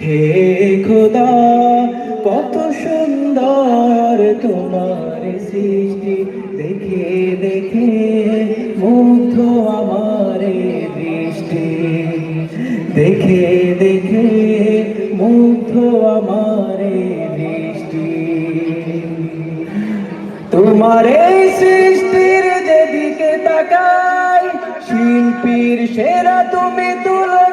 হে খোদা, কত সুন্দর তোমার সৃষ্টি। দেখে দেখে মুগ্ধ আমার দৃষ্টি। দেখে দেখে মুগ্ধ আমার দৃষ্টি। তোমার এই সৃষ্টির যেদিকে তাকাই, শিল্পীর সেরা তুমি নাই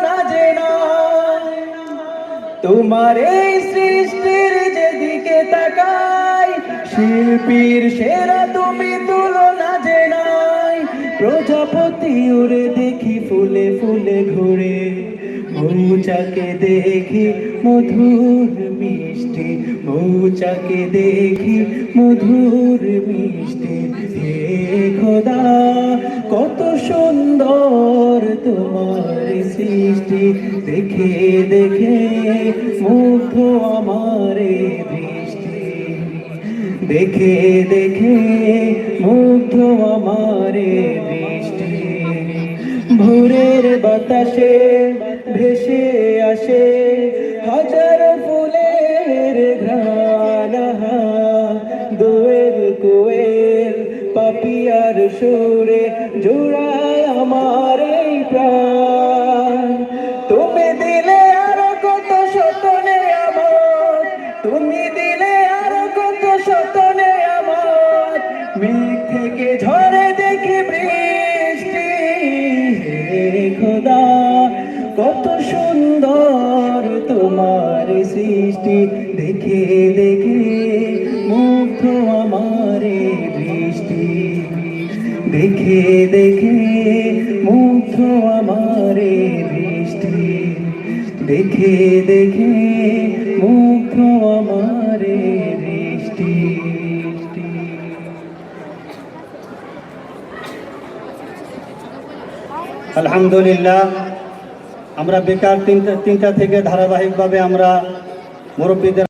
তোমার এই সৃষ্টির যেদিকে তাকাই, শিল্পীর সেরা তুমি তুলনা যে নাই। প্রজাপতি উড়ে দেখি ফুলে ফুলে ঘুরে, মৌচাকে দেখি মধুর মিষ্টি, মৌচাকে দেখি মধুর মিষ্টি। হে খোদা, কত সুন্দর তোমার সৃষ্টি, দেখে দেখে মুগ্ধ আমারে দৃষ্টি। দেখে দেখে মুগ্ধ আমারে দৃষ্টি। ভোরের বাতাসে ভেসে আসে হাজার ফুলের ঘ্রাণ। দোয়েল কোয়েল পাপিয়ার সুরে জোড়ায় আমার প্রাণ। মেঘ থেকে ঝরে দেখি বৃষ্টি। খোদা, কত সুন্দর তোমার সৃষ্টি। দেখে দেখে মুগ্ধ আমারে দৃষ্টি। দেখে দেখে মুগ্ধ আমারে দৃষ্টি। দেখে দেখে মুগ্ধ আমারে আলহামদুলিল্লাহ আমরা বেকার তিনটা তিনটা থেকে ধারাবাহিকভাবে আমরা মুরব্বীদের